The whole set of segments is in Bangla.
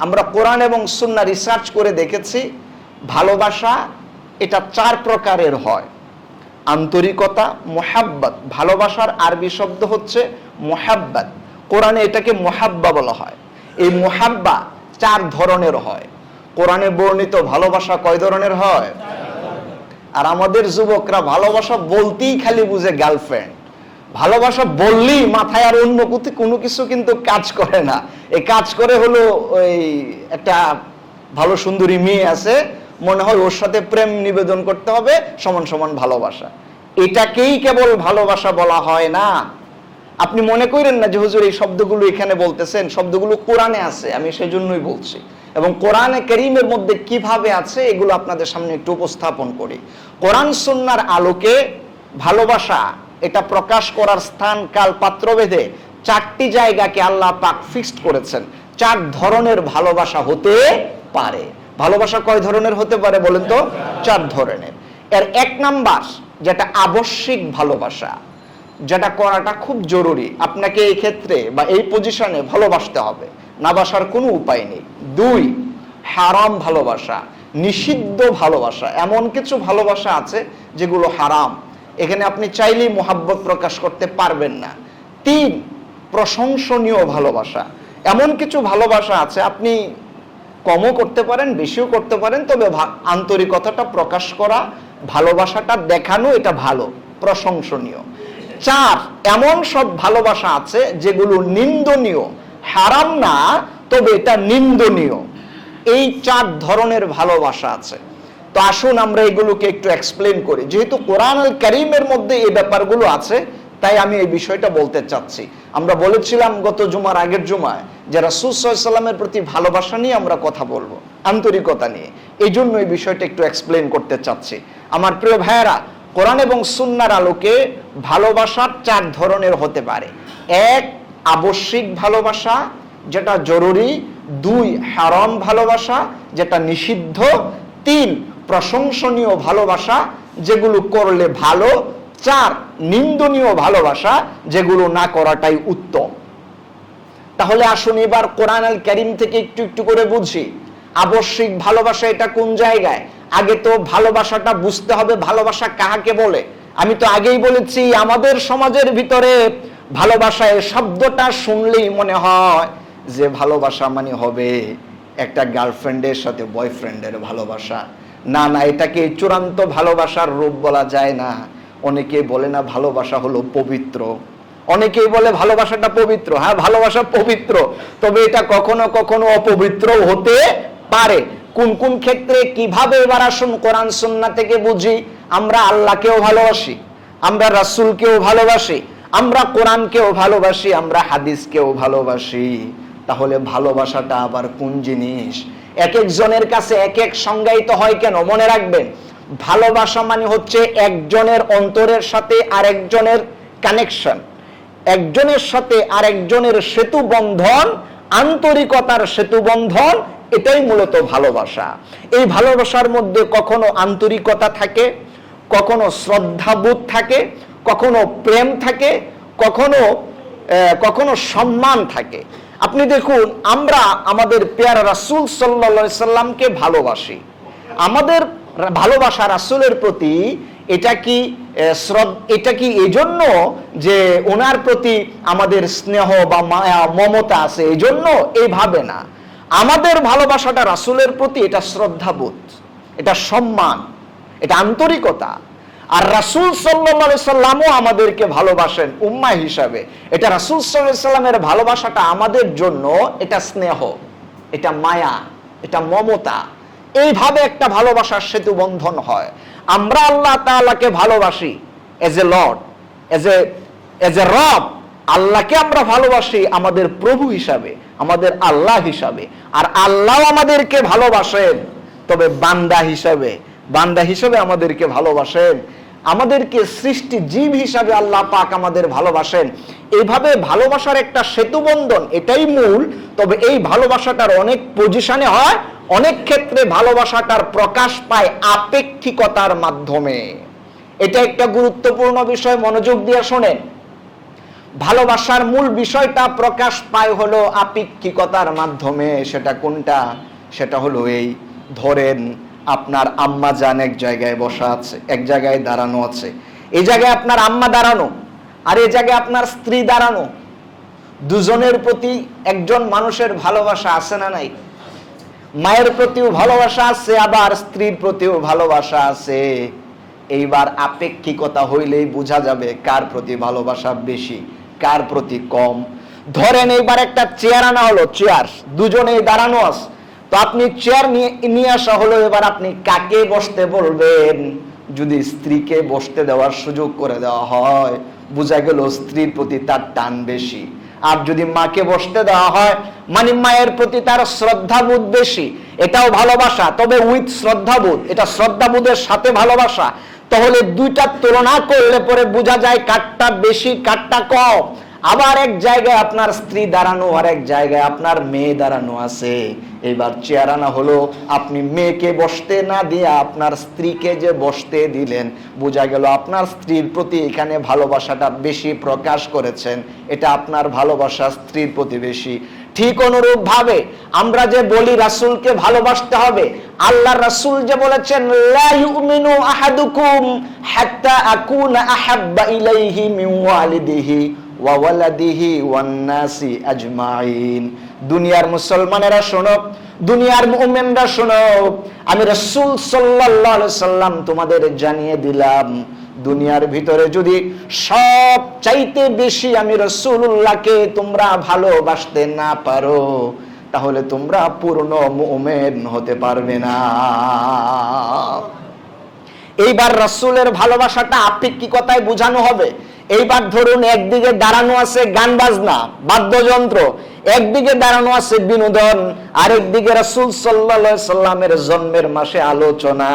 আমরা কোরআন এবং সুন্না রিসার্চ করে দেখেছি ভালোবাসা এটা চার প্রকারের হয়। আন্তরিকতা, মোহাব্বত। ভালোবাসার আরবি শব্দ হচ্ছে মোহাব্বত। কোরআনে এটাকে মোহাব্বা বলা হয়। এই মোহাব্বা চার ধরনের হয়। কোরআনে বর্ণিত ভালোবাসা কয় ধরনের হয়? আর আমাদের যুবকরা ভালোবাসা বলতেই খালি বুঝে গার্লফ্রেন্ড ভালোবাসা বললেই মাথায় আর অন্য কোনো কিছু কিন্তু কাজ করে না। এই কাজ করে হলো ওই একটা ভালো সুন্দরী মেয়ে আছে, মনে হয় ওর সাথে প্রেম নিবেদন করতে হবে, সমান সমান ভালোবাসা। এটাকেই কেবল ভালোবাসা বলা হয় না। আপনি মনে করেন না যে হুজুর এই শব্দগুলো এখানে বলতেছেন? শব্দগুলো কোরআনে আছে, আমি সেজন্যই বলছি। এবং কোরআনে করিমের মধ্যে কীভাবে আছে, এগুলো আপনাদের সামনে একটু উপস্থাপন করি। কোরআন সুন্নার আলোকে ভালোবাসা এটা প্রকাশ করার স্থান কাল পাত্র বেঁধে চারটি জায়গাকে আল্লাহ পাক ফিক্সড করেছেন। চার ধরনের ভালোবাসা হতে পারে। ভালোবাসা কয় ধরনের হতে পারে বলেন তো? চার ধরনের। এর এক নাম্বার, যেটা আবশ্যিক ভালোবাসা, যেটা করাটা খুব জরুরি। আপনাকে এই ক্ষেত্রে বা এই পজিশনে ভালোবাসতে হবে। না বাসার কোনো উপায় নেই। দুই, হারাম ভালোবাসা, নিষিদ্ধ ভালোবাসা। এমন কিছু ভালোবাসা আছে যেগুলো হারাম। এখানে আপনি চাইলেই মোহাব্বত প্রকাশ করতে পারবেন না। তিন, প্রশংসনীয় ভালোবাসা। এমন কিছু ভালোবাসা আছে, আপনি কমও করতে পারেন, বেশিও করতে পারেন, তবে আন্তরিকতাটা প্রকাশ করা, ভালোবাসাটা দেখানো, এটা ভালো, প্রশংসনীয়। চার, এমন সব ভালোবাসা আছে যেগুলো নিন্দনীয়। হারাম না, তবে এটা নিন্দনীয়। এই চার ধরনের ভালোবাসা আছে। তো আসুন আমরা এগুলোকে একটু এক্সপ্লেন করি। যেহেতু কোরআন আল করিমের মধ্যে এই ব্যাপারগুলো আছে, তাই আমি এই বিষয়টা বলতে চাচ্ছি। আমরা বলেছিলাম গত জুমার আগের জুমায় যে রাসুসাল্লামের প্রতি ভালোবাসা নিয়ে আমরা কথা বলব, আন্তরিকতা নিয়ে। এই জন্য এই বিষয়টা একটু এক্সপ্লেন করতে চাচ্ছি। আমার প্রিয় ভাইয়েরা, কোরআন এবং সুন্নার আলোকে ভালোবাসার চার ধরনের হতে পারে। এক, আবশ্যিক ভালোবাসা, যেটা জরুরি। দুই, হারাম ভালোবাসা, যেটা নিষিদ্ধ। তিন প্রশংসনীয় ভালোবাসা যেগুলো করলে ভালো, চার, নিন্দনীয় ভালোবাসা যেগুলো না করাটাই উত্তম। তাহলে আসুন এবার কোরআন আল করিম থেকে একটু একটু করে বুঝি। আবশ্যিক ভালোবাসা এটা কোন জায়গায়? আগে তো ভালোবাসাটা বুঝতে হবে, ভালোবাসা কাহাকে বলে? আমি তো আগেই বলেছি, আমাদের সমাজের ভিতরে ভালোবাসা এই শব্দটা শুনলেই মনে হয় যে ভালোবাসা মানে হবে একটা গার্লফ্রেন্ডের সাথে বয়ফ্রেন্ডের ভালোবাসা। না না, এটাকে চূড়ান্ত ভালোবাসার রূপ বলা যায় না। অনেকে বলে না ভালোবাসা হলো পবিত্র। অনেকেই বলে ভালোবাসাটা পবিত্র। হ্যাঁ ভালোবাসা পবিত্র। তবে এটা কখনো কখনো অপবিত্র হতে পারে। কোন কোন ক্ষেত্রে কীভাবে এবার আসুন কোরআন সুন্না থেকে বুঝি? আমরা আল্লাহকেও ভালোবাসি, আমরা রাসূলকেও ভালোবাসি, আমরা কোরআনকেও ভালোবাসি, আমরা হাদিসকেও ভালোবাসি। তাহলে ভালোবাসাটা আবার কোন জিনিস? এক একজনের কাছে এক এক সংজ্ঞায়িত হয় কেন? মনে রাখবেন, ভালোবাসা মানে হচ্ছে একজনের অন্তরের সাথে আরেকজনের কানেকশন একজনের সাথে আরেকজনের সেতু বন্ধন, আন্তরিকতার সেতু বন্ধন, এটাই মূলত ভালোবাসা। এই ভালোবাসার মধ্যে কখনো আন্তরিকতা থাকে, কখনো শ্রদ্ধাবোধ থাকে, কখনো প্রেম থাকে, কখনো কখনো সম্মান থাকে। আপনি দেখুন, আমরা আমাদের পেয়ারা রাসুল সাল্লা সাল্লামকে ভালোবাসি। আমাদের ভালোবাসা রাসুলের প্রতি এটা কি এটা কি এজন্য যে ওনার প্রতি আমাদের স্নেহ বা মায়া, মমতা আছে? এজন্য এইভাবে না। আমাদের ভালোবাসাটা রাসুলের প্রতি এটা শ্রদ্ধাবোধ, এটা সম্মান, এটা আন্তরিকতা। আর রাসূল সাল্লামও আমাদেরকে ভালোবাসেন উম্মা হিসাবে। এটা রাসূল সাল্লামের ভালোবাসাটা আমাদের জন্য এটা স্নেহ, এটা মায়া, এটা মমতা। এইভাবে একটা ভালোবাসার সেতু বন্ধন হয়। আমরা আল্লাহ তাআলাকে ভালোবাসি as a lord as a as a রব আল্লাহকে আমরা ভালোবাসি আমাদের প্রভু হিসাবে, আমাদের আল্লাহ হিসাবে। আর আল্লাহ আমাদেরকে ভালোবাসেন, তবে বান্দা হিসাবে বান্দা হিসাবে আমাদেরকে ভালোবাসেন। আমাদেরকে সৃষ্টি জীব হিসাবে আল্লাহ পাক আমাদের ভালোবাসেন। এইভাবে ভালোবাসার একটা সেতু বন্ধন এটাই মূল, তবে এই ভালোবাসাটার অনেক পজিশনে হয়, অনেক ক্ষেত্রে ভালোবাসাটার প্রকাশ পায় আপেক্ষিকতার মাধ্যমে। এটা একটা গুরুত্বপূর্ণ বিষয়, মনোযোগ দিয়ে শোনেন। ভালোবাসার মূল বিষয়টা প্রকাশ পায় হলো আপেক্ষিকতার মাধ্যমে। সেটা কোনটা? সেটা হলো এই, ধরেন আপনার আম্মা জান এক জায়গায় বসা আছে, এক জায়গায় দাঁড়ানো আছে। এই জায়গায় আপনার আম্মা দাঁড়ানো, আর এই জায়গায় আপনার স্ত্রী দাঁড়ানো। দুজনের প্রতি একজন মানুষের ভালোবাসা আছে না নাই? মায়ের প্রতিও ভালোবাসা আছে, আবার স্ত্রীর প্রতিও ভালোবাসা আছে। এইবার আপেক্ষিকতা হইলেই বোঝা যাবে কার প্রতি ভালোবাসা বেশি, কার প্রতি কম। ধরেন এইবার একটা চেয়ার আনা হলো, চেয়ার, দুজনেই দাঁড়ানো আছে। তো আপনি চেয়ার নিয়ে নিয়ে আসা হলো, এবার আপনি কাকে বসতে বলবেন? যদি স্ত্রীকে বসতে দেওয়ার সুযোগ করে দেওয়া হয়, বোঝা গেল স্ত্রীর প্রতি তার টান বেশি। আর যদি মাকে বসতে দেওয়া হয় মানে মায়ের প্রতি তার শ্রদ্ধাবোধ বেশি। এটাও ভালোবাসা, তবে উইথ শ্রদ্ধাবোধ, এটা শ্রদ্ধাবোধের সাথে ভালোবাসা। তাহলে দুইটার তুলনা করলে পরে বোঝা যায় কাঠটা বেশি, কাঠটা কম। আবার এক জায়গায় আপনার স্ত্রী দাঁড়ানো, আর এক জায়গায় আপনার মেয়ে দাঁড়ানো আছে। এবার চেয়ার আনা হলো, আপনি মেয়েকে বসতে না দিয়ে আপনার স্ত্রীকে যে বসতে দিলেন, বোঝা গেল আপনার স্ত্রীর প্রতি এখানে ভালোবাসাটা বেশি প্রকাশ করেছেন। এটা আপনার ভালোবাসা স্ত্রীর প্রতি বেশি। ঠিক অনুরূপ ভাবে আমরা যে বলি রাসূলকে ভালোবাসতে হবে, আল্লাহ রাসূল যে বলেছেন আহাদুকুম হাত্তা আকুনা আহাব্বা ইলাইহি মিন দুনিয়ার মুসলমানেরা শোনো, দুনিয়ার মুমিনরা শোনো, আমি রাসূল সাল্লাল্লাহু সাল্লাম তোমাদের জানিয়ে দিলাম, দুনিয়ার ভিতরে যদি সব চাইতে বেশি আমি রসুল্লাহকে তোমরা ভালোবাসতে না পারো, তাহলে তোমরা পূর্ণ মুমেন হতে পারবে না। এইবার রসুলের ভালোবাসাটা আপেক্ষিকতায় বোঝানো হবে। এইবার ধরুন একদিকে দাঁড়ানো আছে গান বাজনা, বাদ্যযন্ত্র, একদিকে দাঁড়ানো আছে বিনোদন, আরেকদিকে রসুল সাল্লা সাল্লামের জন্মের মাসে আলোচনা।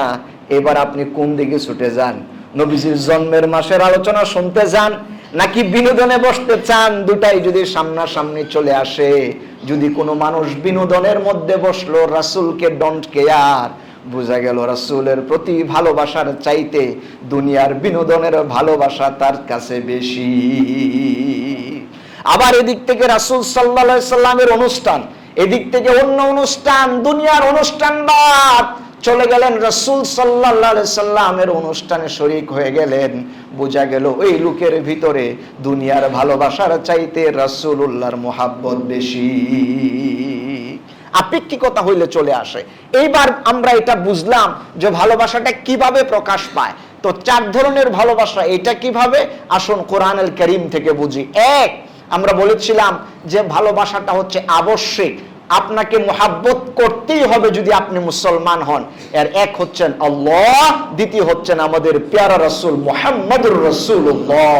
এবার আপনি কোন দিকে ছুটে যান? নবীজির জন্মের মাসের আলোচনা শুনতে যান, নাকি বিনোদনে বসতে চান? দুটাই যদি সামনাসামনি চলে আসে, যদি কোনো মানুষ বিনোদনের মধ্যে বসল, রাসুলকে ডন্ট কেয়ার বোঝা গেল রাসুলের প্রতি ভালোবাসার চাইতে দুনিয়ার বিনোদনের ভালোবাসা তার কাছে বেশি। আবার এদিক থেকে রাসুল সাল্লা সাল্লামের অনুষ্ঠান, এদিক থেকে অন্য অনুষ্ঠান, দুনিয়ার অনুষ্ঠান বাদ, চলে গেলেন রসুল সাল্লাহ সাল্লামের অনুষ্ঠানে শরিক হয়ে গেলেন। বোঝা গেল ওই লোকের ভিতরে দুনিয়ার ভালোবাসার চাইতে রসুল উল্লাহর মোহাব্বত বেশি। আপেক্ষিকতা হইলে চলে আসে। এইবার আমরা এটা বুঝলাম যে ভালোবাসাটা কীভাবে প্রকাশ পায়। তো চার ধরনের ভালোবাসা, এটা কীভাবে? আসুন কোরআনুল করিম থেকে বুঝি। এক, আমরা বলেছিলাম যে ভালোবাসাটা হচ্ছে আবশ্যিক। আপনাকে মোহাব্বত করতেই হবে যদি আপনি মুসলমান হন। এর এক হচ্ছেন আল্লাহ, দ্বিতীয় হচ্ছেন আমাদের পেয়ারা রসুল মোহাম্মদুর রসুল্লাহ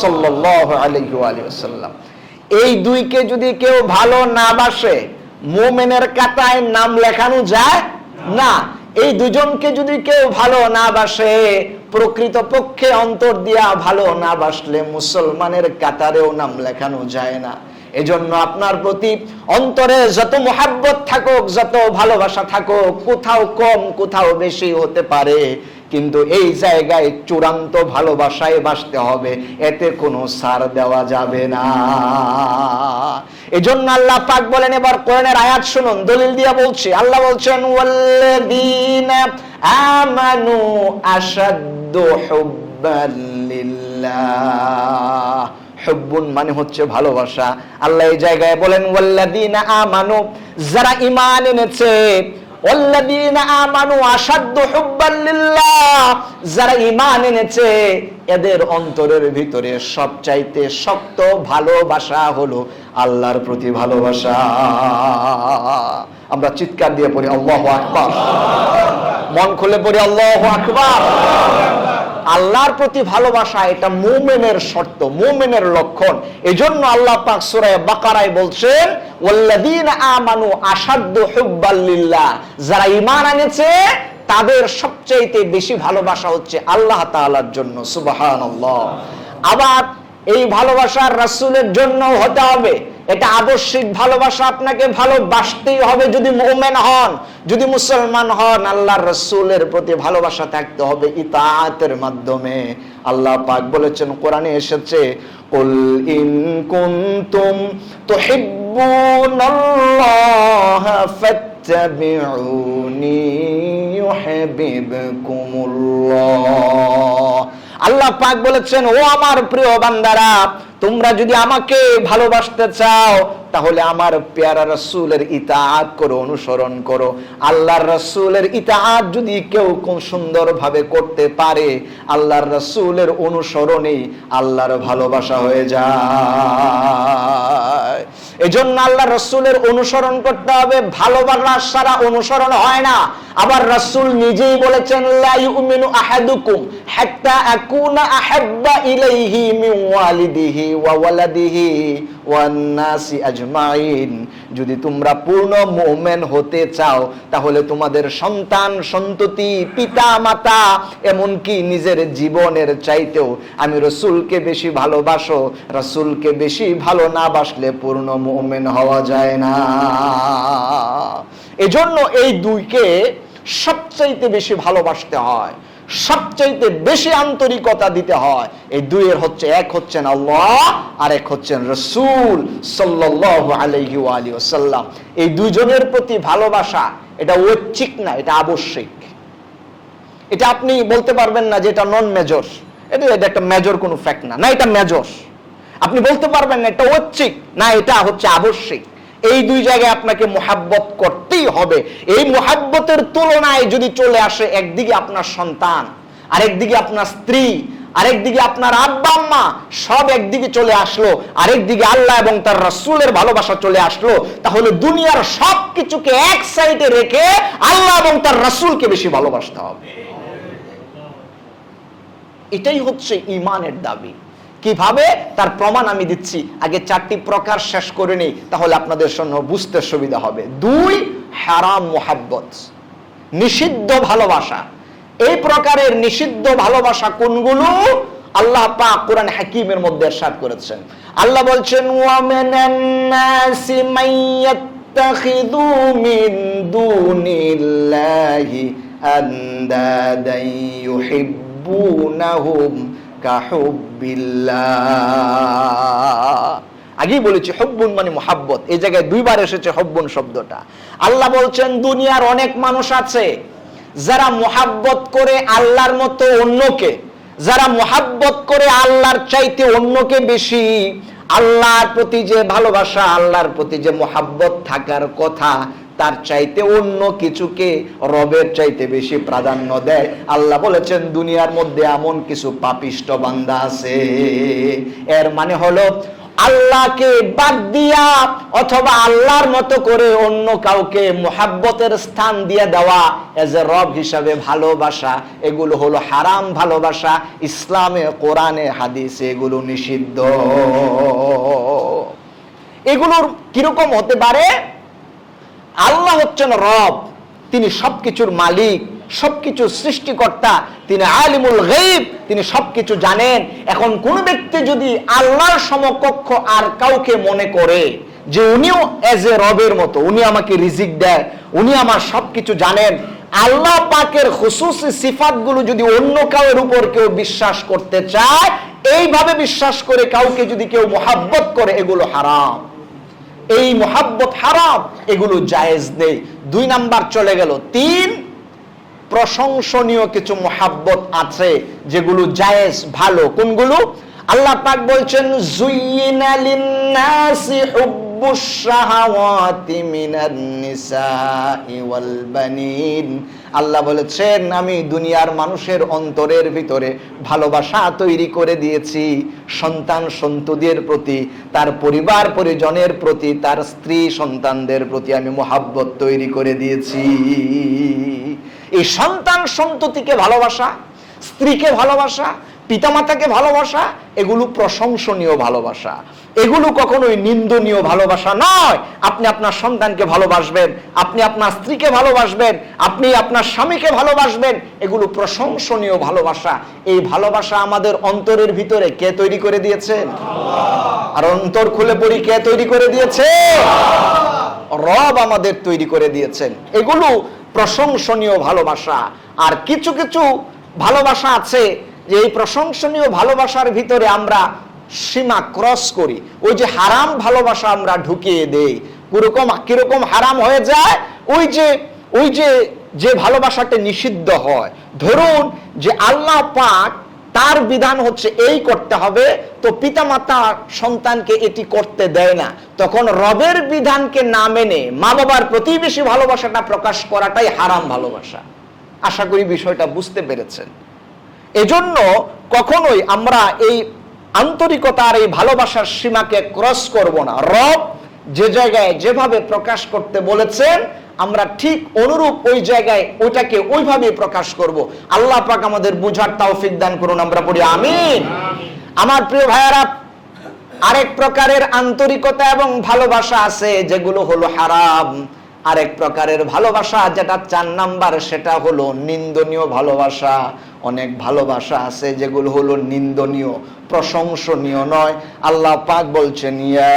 সাল্লাহ আলহিসাল্লাম এই দুইকে যদি কেউ ভালো না বাসে মোমেনের কাতায় নাম লেখানো যায় না। এই দুজনকে যদি কেউ ভালো না বাসে প্রকৃত পক্ষে অন্তর দিয়া ভালো না বাসলে মুসলমানের কাতারেও নাম লেখানো যায় না। এজন্য আপনার প্রতি অন্তরে যত মোহাব্বত থাকুক, যত ভালোবাসা থাকুক, কোথাও কম, কোথাও বেশি হতে পারে। কিন্তু এই জায়গায় চূড়ান্ত ভালোবাসায় বাসতে হবে, এতে কোনো সার দেওয়া যাবে না। এজন্য আল্লাহ পাক বলেন এবার কোরআনের আয়াত শুনুন, দলিল দিয়া বলছি। আল্লাহ বলছেন, ওয়াল্লাযীনা আমানু আশাদ্দু হুব্বাল্লিল্লাহ হুব্বুন মানে হচ্ছে ভালোবাসা। আল্লাহ এই জায়গায় বলেন, ওয়াল্লাযীনা আমানু, যারা ঈমান এনেছে যারা ইমান এনেছে, এদের অন্তরের ভিতরে সবচাইতে শক্ত ভালোবাসা হলো আল্লাহর প্রতি ভালোবাসা। আমরা চিৎকার দিয়ে পড়ি, আল্লাহ আকবার। মন খুলে পড়ি, আল্লাহ আকবার। আল্লাহর প্রতি ভালোবাসা এটা মুমেনের শর্ত, মুমেনের লক্ষণ। এজন্য আল্লাহ পাক সূরা বাকারায় বলছেন, ওয়াল্লাযীনা আমানু আশাদ্দু হুব্বাল্লিল্লাহ যারা ইমান আনেছে তাদের সবচেয়ে বেশি ভালোবাসা হচ্ছে আল্লাহ তাআলার জন্য, সুবহানাল্লাহ। আবার এই ভালোবাসার রাসূলের জন্য হতে হবে। এটা আবশ্যিক ভালোবাসা আপনাকে ভালোবাসতেই হবে যদি মোমেন হন, যদি মুসলমান হন, আল্লাহর রসুলের প্রতি ভালোবাসা থাকতে হবে ইতাতের মাধ্যমে। আল্লাহ পাক বলেছেন, কোরআনে এসেছে, কুল ইন কুনতুম তুহিব্বুনাল্লাহ ফাত্তাবিউনি ইউহিব্বুকুমুল্লাহ। আল্লাহ পাক বলেছেন, ও আমার প্রিয় বান্দারা তোমরা যদি আমাকে ভালোবাসতে চাও, তাহলে আমার পেয়ারা রসুলের ইতাআত করো, অনুসরণ করো। আল্লাহর রসুলের ইতাআত যদি কেউ কোন সুন্দরভাবে করতে পারে, আল্লাহর রসুলের অনুসরণেই আল্লাহর ভালোবাসা হয়ে যায়। এজন্য আল্লাহ রসুলের অনুসরণ করতে হবে। ভালোবাসা সারা অনুসরণ হয় না। আবার রসুল নিজেই বলেছেন, লা ইউমিনু আহাদুকুম হাত্তা আকুনা আহাব্বা ইলাইহি মিন ওয়ালিদিহি ওয়া ওয়ালাদিহি ওয়ান নাসি আজমাইন। যদি তোমরা পূর্ণ মুমিন হতে চাও, তাহলে তোমাদের সন্তান, সন্ততি পিতা মাতা এমনকি নিজের জীবনের চাইতেও আমি রসুলকে বেশি ভালোবাসো, রসুলকে বেশি ভালো না বাসলে পূর্ণ মুমিন হওয়া যায় না। এজন্য এই দুইকে সবচাইতে বেশি ভালোবাসতে হয়। সবচাইতে বেশি আন্তরিকতা দিতে হয়। এই দুইয়ের হচ্ছে, এক হচ্ছেন আল্লাহ আর এক হচ্ছেন রসুল ওয়াসাল্লাম। এই দুইজনের প্রতি ভালোবাসা, এটা ঐচ্ছিক না, এটা আবশ্যিক। এটা আপনি বলতে পারবেন না যে এটা নন মেজর এটা এটা একটা মেজর কোনো ফ্যাক্ট না না, এটা মেজর আপনি বলতে পারবেন না এটা ঐচ্ছিক, না, এটা হচ্ছে আবশ্যিক। এই দুই জায়গায় আপনাকে মোহাব্বত করতেই হবে। এই মোহাব্বতের তুলনায় যদি চলে আসে, একদিকে আপনার সন্তান, আরেকদিকে আপনার স্ত্রী, আরেকদিকে আপনার আব্বা আম্মা, সব একদিকে চলে আসলো, আরেকদিকে আল্লাহ এবং তার রাসূলের ভালোবাসা চলে আসলো, তাহলে দুনিয়ার সব কিছুকে এক সাইডে রেখে আল্লাহ এবং তার রাসূলকে বেশি ভালোবাসতে হবে। এটাই হচ্ছে ইমানের দাবি। কীভাবে? তার প্রমাণ আমি দিচ্ছি। আগে চারটি প্রকার শেষ করে নেই, তাহলে আপনাদের জন্য বুঝতে সুবিধা হবে। দুই, হারাম মোহাব্বত। নিষিদ্ধ ভালোবাসা। এই প্রকারের নিষিদ্ধ ভালোবাসা কোনগুলো? আল্লাহ পাক কোরআন হাকিমের মধ্যে এরশাদ করেছেন। আল্লাহ বলছেন ওয়ামিনান মিন ইউহিব্বুনাহুম। আগেই বলেছি, হব্বুন মানে মোহাব্বত। এই জায়গায় দুইবার এসেছে হব্বুন শব্দটা। আল্লাহ বলছেন, দুনিয়ার অনেক মানুষ আছে, যারা মোহাব্বত করে আল্লাহর মতো অন্যকে, যারা মোহাব্বত করে আল্লাহর চাইতে অন্যকে বেশি, আল্লাহর প্রতি যে ভালোবাসা, আল্লাহর প্রতি যে মোহাব্বত থাকার কথা তার চাইতে অন্য কিছুকে রবের চাইতে বেশি প্রাধান্য দেয়। আল্লাহ বলেছেন, দুনিয়ার মধ্যে এমন কিছু পাপিষ্ট বান্দা আছে। এর মানে হলো, আল্লাহকে বাদ দিয়া অথবা আল্লাহর মতো করে অন্য কাউকে মোহাব্বতের স্থান দিয়ে দেওয়া এজ এ রব হিসাবে ভালোবাসা, এগুলো হলো হারাম ভালোবাসা। ইসলামে, কোরআনে, হাদিসে এগুলো নিষিদ্ধ। এগুলোর কীরকম হতে পারে? আল্লাহ হচ্ছেন রব। তিনি সবকিছুর মালিক, সবকিছুর সৃষ্টিকর্তা, তিনি আলিমুল গৈব তিনি সবকিছু জানেন। এখন কোন ব্যক্তি যদি আল্লাহর সমকক্ষ আর কাউকে মনে করে যে উনিও এজ এ রবের মতো, উনি আমাকে রিজিক দেয়, উনি আমার সবকিছু জানেন, আল্লাহ পাকের খুসুসি সিফাতগুলো যদি অন্য কাউয়ের উপর কেউ বিশ্বাস করতে চায়, এইভাবে বিশ্বাস করে কাউকে যদি কেউ মোহাব্বত করে, এগুলো হারাম। এই মোহাব্বত হারাম, এগুলো জায়েজ নেই। দুই নাম্বার চলে গেল। তিন, প্রশংসনীয় কিছু মোহাব্বত আছে, যেগুলো জায়েজ, ভালো। কোনগুলো? আল্লাহ পাক বলছেন জুইনা লিন্নাসি হুব্বুস আল্লাহ বলেছেন, আমি দুনিয়ার মানুষের অন্তরের ভিতরে ভালোবাসা তৈরি করে দিয়েছি। সন্তান সন্ততির প্রতি, তার পরিবার পরিজনের প্রতি, তার স্ত্রী সন্তানদের প্রতি আমি মোহাব্বত তৈরি করে দিয়েছি। এই সন্তান সন্ততিকে ভালোবাসা, স্ত্রীকে ভালোবাসা পিতামাতাকে ভালোবাসা, এগুলো প্রশংসনীয় ভালোবাসা। এগুলো কখনোই নিন্দনীয় ভালোবাসা নয়। আপনি আপনার সন্তানকে ভালোবাসবেন, আপনি আপনার স্ত্রীকে ভালোবাসবেন, আপনি আপনার স্বামীকে ভালোবাসবেন, এগুলো প্রশংসনীয় ভালোবাসা। এই ভালোবাসা আমাদের অন্তরের ভিতরে কে তৈরি করে দিয়েছেন আর অন্তর খুলে পড়ি, কে তৈরি করে দিয়েছে? রব আমাদের তৈরি করে দিয়েছেন। এগুলো প্রশংসনীয় ভালোবাসা। আর কিছু কিছু ভালোবাসা আছে যে এই প্রশংসনীয় ভালোবাসার ভিতরে আমরা সীমা ক্রস করি। ওই যে হারাম ভালোবাসা আমরা ঢুকিয়ে দেই। কীরকম কীরকম হারাম হয়ে যায়? ওই যে ওই যে যে ভালোবাসাটা নিষিদ্ধ হয়। ধরুন যে আল্লাহ পাক তার বিধান হচ্ছে এই করতে হবে, তো পিতামাতা সন্তানকে এটি করতে দেয় না। তখন রবের বিধানকে না মেনে মা বাবার প্রতি বেশি ভালোবাসাটা প্রকাশ করাটাই হারাম ভালোবাসা। আশা করি বিষয়টা বুঝতে পেরেছেন। এজন্য কখনোই আমরা এই আন্তরিকতার এই ভালোবাসার সীমাকে ক্রস করব না। রব যে জায়গায় যেভাবে প্রকাশ করতে বলেছেন, আমরা ঠিক অনুরূপ ওই জায়গায় ওইটাকে ওইভাবে প্রকাশ করব। আল্লাহ পাক আমাদের বুঝার তৌফিক দান করুন, আমরা পড়ি আমিন। আমার প্রিয় ভাইয়ারা, আরেক প্রকারের আন্তরিকতা এবং ভালোবাসা আছে, যেগুলো হলো হারাম। আরেক প্রকারের ভালোবাসা যেটা চার নাম্বার, সেটা হলো নিন্দনীয় ভালোবাসা। অনেক ভালোবাসা আছে যেগুলো হলো নিন্দনীয়, প্রশংসনীয় নয়। আল্লাহ পাক বলছেন, ইয়া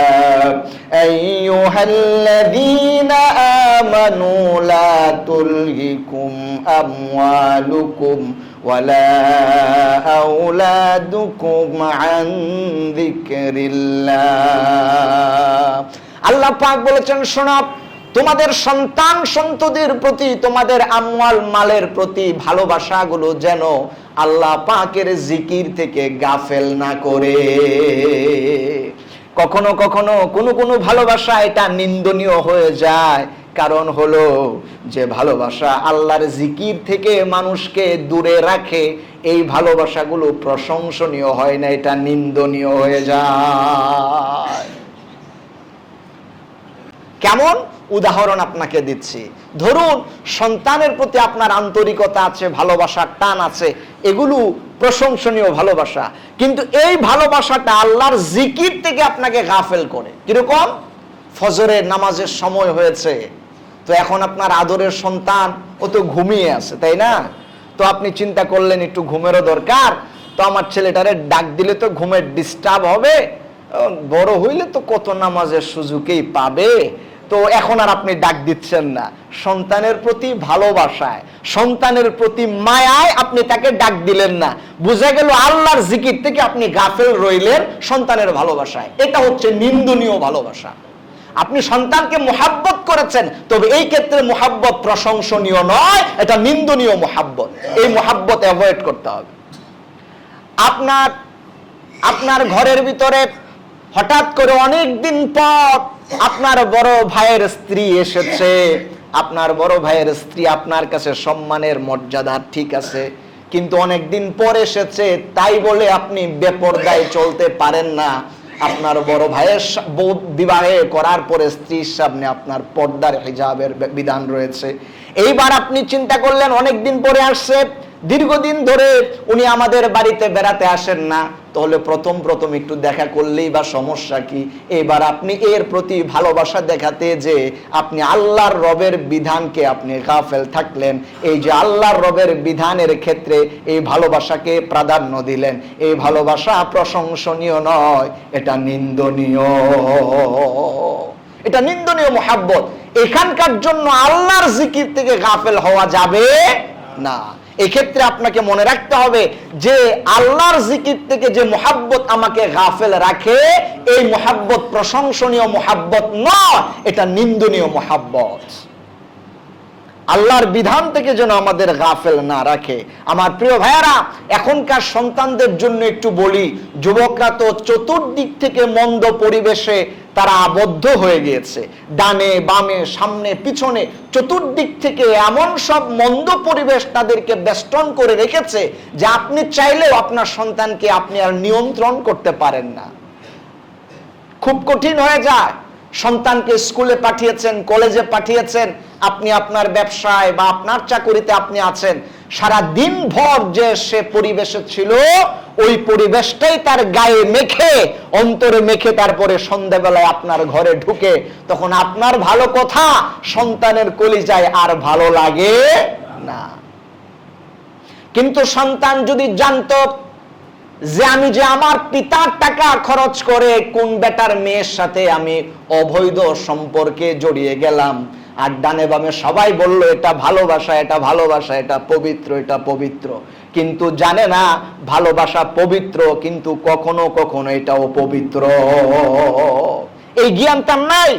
আল্লাহ পাক বলেছেন, শোনো তোমাদের সন্তান সন্ততির প্রতি, তোমাদের আমওয়াল মালের প্রতি ভালোবাসাগুলো যেন আল্লাহ পাকের জিকির থেকে গাফেল না করে। কখনো কখনো কোনো কোনো ভালোবাসা এটা নিন্দনীয় হয়ে যায়। কারণ হলো যে ভালোবাসা আল্লাহর জিকির থেকে মানুষকে দূরে রাখে, এই ভালোবাসাগুলো প্রশংসনীয় হয় না, এটা নিন্দনীয় হয়ে যায়। কেমন? উদাহরণ আপনাকে দিচ্ছি। ধরুন, সন্তানের প্রতি আপনার আন্তরিকতা আছে, ভালোবাসার টান আছে, এগুলো প্রশংসনীয় ভালোবাসা। কিন্তু এই ভালোবাসাটা আল্লাহর জিকির থেকে আপনাকে গাফেল করে। কীরকম? ফজরের নামাজের সময় হয়েছে, তো এখন আপনার আদরের সন্তান, ও তো ঘুমিয়ে আছে, তাই না? তো আপনি চিন্তা করলেন, একটু ঘুমেরও দরকার? তো আমার ছেলেটারে ডাক দিলে তো ঘুমের ডিস্টার্ব হবে। বড় হইলে তো কত নামাজের সুযোগেই পাবে। তো এখন আর আপনি ডাক দিচ্ছেন না। সন্তানের প্রতি ভালোবাসায়, সন্তানের প্রতি মায়ায় আপনি তাকে ডাক দিলেন না। বুঝা গেল আল্লাহর জিকির থেকে আপনি গাফেল রইলেন সন্তানের ভালোবাসায়। এটা হচ্ছে নিন্দনীয় ভালোবাসা। আপনি সন্তানকে মোহাব্বত করেছেন, তবে এই ক্ষেত্রে মোহাব্বত প্রশংসনীয় নয়, এটা নিন্দনীয় মোহাব্বত। এই মোহাব্বত অ্যাভয়েড করতে হবে। আপনার আপনার ঘরের ভিতরে হঠাৎ করে অনেক দিন পর আপনার বড় ভাইয়ের স্ত্রী এসেছে। আপনার বড় ভাইয়ের স্ত্রী আপনার কাছে সম্মানের মর্যাদা ঠিক আছে, কিন্তু অনেক দিন পর এসেছে, তাই বলে আপনি বেপরদায় চলতে পারেন না। আপনার বড় ভাইয়ের বিবাহে করার পরে স্ত্রীর সামনে আপনার পর্দার হিজাবের বিধান রয়েছে। এইবার আপনি চিন্তা করলেন অনেক দিন পরে আসছে, দীর্ঘদিন ধরে উনি আমাদের বাড়িতে বেড়াতে আসেন না। তাহলে প্রথম প্রথম একটু দেখা করলেই বা সমস্যা কি? এবার আপনি এর প্রতি ভালোবাসা দেখাতে যে আপনি আল্লাহর রবের বিধানকে আপনি গাফেল থাকলেন, এই যে আল্লাহর রবের বিধানের ক্ষেত্রে এই ভালোবাসাকে প্রাধান্য দিলেন, এই ভালোবাসা প্রশংসনীয় নয়, এটা নিন্দনীয়। এটা নিন্দনীয় মোহাব্বত। এখানকার জন্য আল্লাহর জিকির থেকে গাফেল হওয়া যাবে না। এক্ষেত্রে আপনাকে মনে রাখতে হবে যে আল্লাহর জিকির থেকে যে মোহাব্বত আমাকে গাফেল রাখে, এই মোহাব্বত প্রশংসনীয় মোহাব্বত নয়, এটা নিন্দনীয় মোহাব্বত। আল্লাহর বিধান থেকে যেন আমাদের গাফেল না রাখে। আমার প্রিয় ভাইয়ারা, এখনকার সন্তানদের জন্য একটু বলি, যুবকরা তো চতুর্দিক থেকে মন্দ পরিবেশে তারা আবদ্ধ হয়ে গিয়েছে। ডানে, বামে, সামনে, পিছনে, চতুর্দিক থেকে এমন সব মন্দ পরিবেশ তাদেরকে বেষ্টন করে রেখেছে যে আপনি চাইলেও আপনার সন্তানকে আপনি আর নিয়ন্ত্রণ করতে পারেন না। খুব কঠিন হয়ে যায়। সন্তানকে স্কুলে পাঠিয়েছেন, কলেজে পাঠিয়েছেন, আপনি আপনার ব্যবসায় বা আপনার চাকুরিতে আপনি আছেন, সারা দিন ভর যে সে পরিবেশে ছিল, ওই পরিবেশটাই তার গায়ে মেখে, অন্তরে মেখে তারপরে সন্ধ্যাবেলায় আপনার ঘরে ঢুকে, তখন আপনার ভালো কথা সন্তানের কলিজায় আর ভালো লাগে না। কিন্তু সন্তান যদি জানতো যে আমি যে আমার পিতার টাকা খরচ করে কোন বেটার মেয়ের সাথে আমি অবৈধ সম্পর্কে জড়িয়ে গেলাম, আর ডানে বামে সবাই বলল, এটা ভালোবাসা এটা ভালোবাসা, এটা পবিত্র এটা পবিত্র। কিন্তু জানে না, ভালোবাসা পবিত্র, কিন্তু কখনো কখনো এটাও পবিত্র। এই জ্ঞান তার নাই।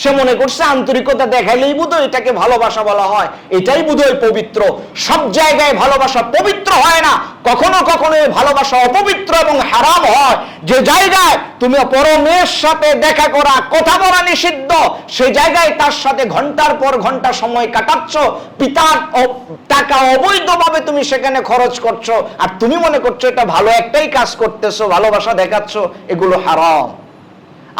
সে মনে করছে আন্তরিকতা দেখাইলেই বুধ এটাকে ভালোবাসা বলা হয়। এটাই বুধই পবিত্র। সব জায়গায় ভালোবাসা পবিত্র হয় না। কখনো কখনো ভালোবাসা অপবিত্র এবং হারাম হয়। যে জায়গায় তুমি পরমের সাথে দেখা করা, কথা বলা নিষিদ্ধ সেই জায়গায় তার সাথে ঘণ্টার পর ঘণ্টা সময় কাটাচ্ছ। পিতার টাকা অবৈধভাবে তুমি সেখানে খরচ করছ। আর তুমি মনে করছ এটা ভালো একটাই কাজ করতেছো, ভালোবাসা দেখাচ্ছ, এগুলো হারাম।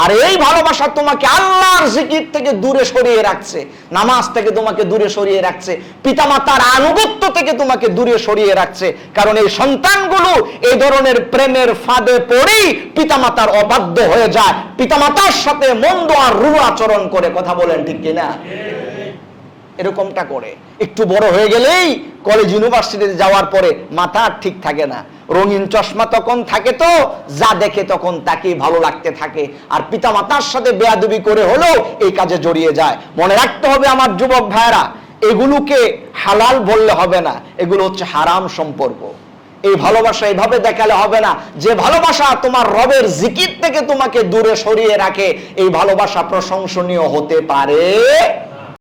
আর এই ভালোবাসা তোমাকে আল্লাহর জিকির থেকে দূরে সরিয়ে রাখছে, নামাজ থেকে তোমাকে দূরে সরিয়ে রাখছে, পিতামাতার আনুগত্য থেকে তোমাকে দূরে সরিয়ে রাখছে, কারণ এই সন্তানগুলো এই ধরনের প্রেমের ফাঁদে পড়েই পিতামাতার অবাধ্য হয়ে যায়। পিতামাতার সাথে মন্দ আর রু আচরণ করে কথা বলেন ঠিক কিনা? এরকমটা করে। একটু বড় হয়ে গেলেই কলেজ ইউনিভার্সিটিতে যাওয়ার পরে মাথা ঠিক থাকে না। রঙিন চশমা তখন থাকে তো, যা দেখে তখন তাকেই ভালো লাগতে থাকে। আর পিতা মাতার সাথে বেয়াদবি করে হলেও এই কাজে জড়িয়ে যায়। মনে রাখতে হবে আমার যুবক ভাইয়েরা, এগুলোকে হালাল বললে হবে না, এগুলো হচ্ছে হারাম সম্পর্ক। এই ভালোবাসা এইভাবে দেখালে হবে না, যে ভালোবাসা তোমার রবের জিকির থেকে তোমাকে দূরে সরিয়ে রাখে, এই ভালোবাসা প্রশংসনীয় হতে পারে।